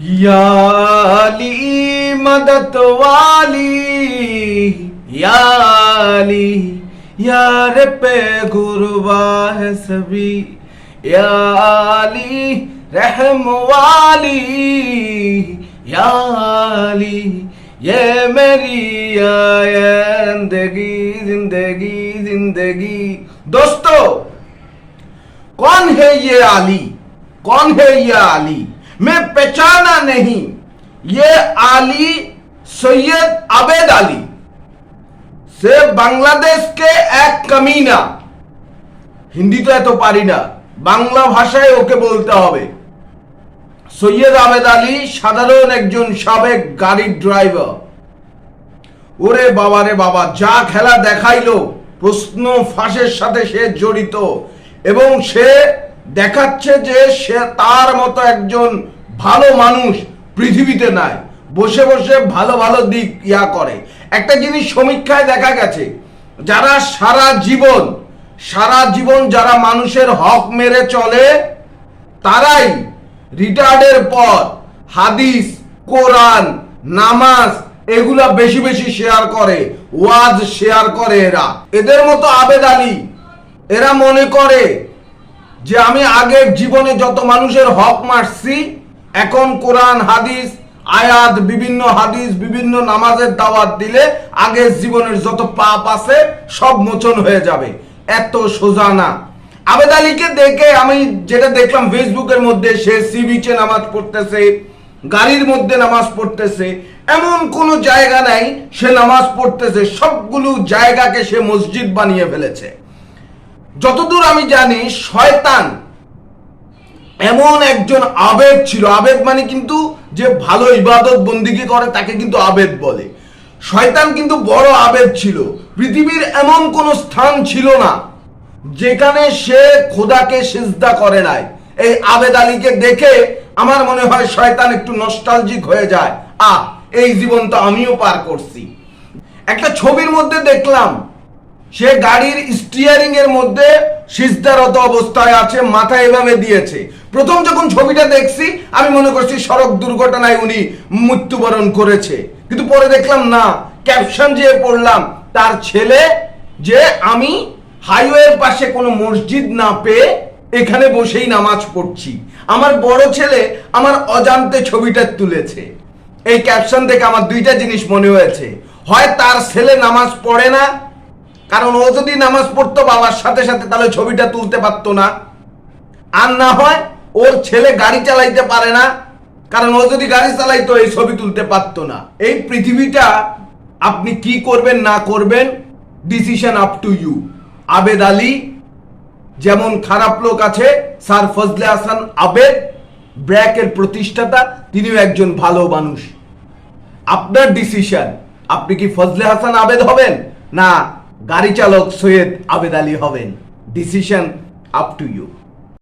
या अली मदद वाली याली यार पे गुरबा है सभी याली रहम वाली याली ये मेरी ज़िंदगी ज़िंदगी ज़िंदगी। दोस्तों, कौन है ये आली कौन है ये आली मैं पहचाना नहीं ये आली सैयद आबेद आली সে বাংলাদেশকে এক কামিনা হিন্দি তো এত পারি না বাংলা ভাষায় ওকে বলতে হবে সৈয়দ আবেদ আলী সাধারণ একজন সাবেক গাড়ির ড্রাইভার ওরে বাবা রে বাবা যা খেলা দেখাইলো প্রশ্ন ফাঁসের সাথে সে জড়িত এবং সে দেখাচ্ছে যে সে তার মতো একজন ভালো মানুষ পৃথিবীতে নাই। বসে বসে ভালো ভালো দিক ইয়া করে। একটা জিনিস সমীক্ষায় দেখা গেছে, যারা সারা জীবন সারা জীবন যারা মানুষের হক মেরে চলে, তারাই রিটায়ার্ডের পর হাদিস, কোরআন, নামাজ এগুলা বেশি বেশি শেয়ার করে, ওয়াজ শেয়ার করে এরা। এদের মতো আবেদ আলী, এরা মনে করে যে আমি আগের জীবনে যত মানুষের হক মারছি, এখন কোরআন, হাদিস, আয়াত, বিভিন্ন হাদিস, বিভিন্ন নামাজের দাওয়াত দিলে আগের জীবনের যত পাপ আছে, সব মোচন হয়ে যাবে। এত সোজা না। আবেদ আলীকে দেখে আমি যেটা দেখলাম ফেসবুকের মধ্যে, সে সি বিচে নামাজ পড়তেছে, গাড়ির মধ্যে নামাজ পড়তেছে, এমন কোনো জায়গা নাই, সে নামাজ পড়তেছে, সবগুলো জায়গাকে সে মসজিদ বানিয়ে ফেলেছে। যতদূর আমি জানি, শয়তান এমন একজন আবেদ ছিল। আবেদ মানে কিন্তু যে ভালো ইবাদত বন্দিগি করে, তাকে কিন্তু আবেদ বলে। শয়তান কিন্তু বড় আবেদ ছিল। পৃথিবীর এমন কোনো স্থান ছিল না যেখানে সে খোদাকে সিজদা করে নাই। এই আবেদ আলীকে দেখে আমার মনে হয় শয়তান একটু নস্টালজিক হয়ে যায়। আহ, এই জীবন তো আমিও পার করছি। একটা ছবির মধ্যে দেখলাম সে গাড়ির স্টিয়ারিং এর মধ্যে সিজদারত অবস্থায় আছে, মাথা এভাবে দিয়েছে। প্রথম যখন ছবিটা দেখছি, আমি মনে করছি সড়ক দুর্ঘটনায় উনি মৃত্যুবরণ করেছে। কিন্তু পরে দেখলাম না ক্যাপশন যে পড়লাম, তার ছেলে যে আমি হাইওয়ের পাশে কোনো মসজিদ না পেয়ে এখানে বসেই নামাজ পড়ছি। আমার বড় ছেলে আমার অজান্তে ছবিটা তুলেছে। এই ক্যাপশন থেকে আমার দুইটা জিনিস মনে হয়েছে। হয় তার ছেলে নামাজ পড়ে না কারণ ও যদি নামাজ পড়তো বাবার সাথে সাথে, তাহলে ছবিটা তুলতে পারতো না। আর না হয় ওর ছেলে গাড়ি চালাইতে পারে না, কারণ ও যদি গাড়ি চালাইতো, এই ছবি তুলতে পারতো না। এই পৃথিবীটা আপনি কি করবেন, না করবেন decision up to you Abed Ali, যেমন খারাপ লোক আছে, স্যার ফজলে হাসান আবেদ, ব্র্যাকের প্রতিষ্ঠাতা, তিনিও একজন ভালো মানুষ। আপনার ডিসিশন আপনি কি ফজলে হাসান আবেদ হবেন? না। গাড়ি চালক সৈয়দ আবেদ আলী হবেন। Decision up to you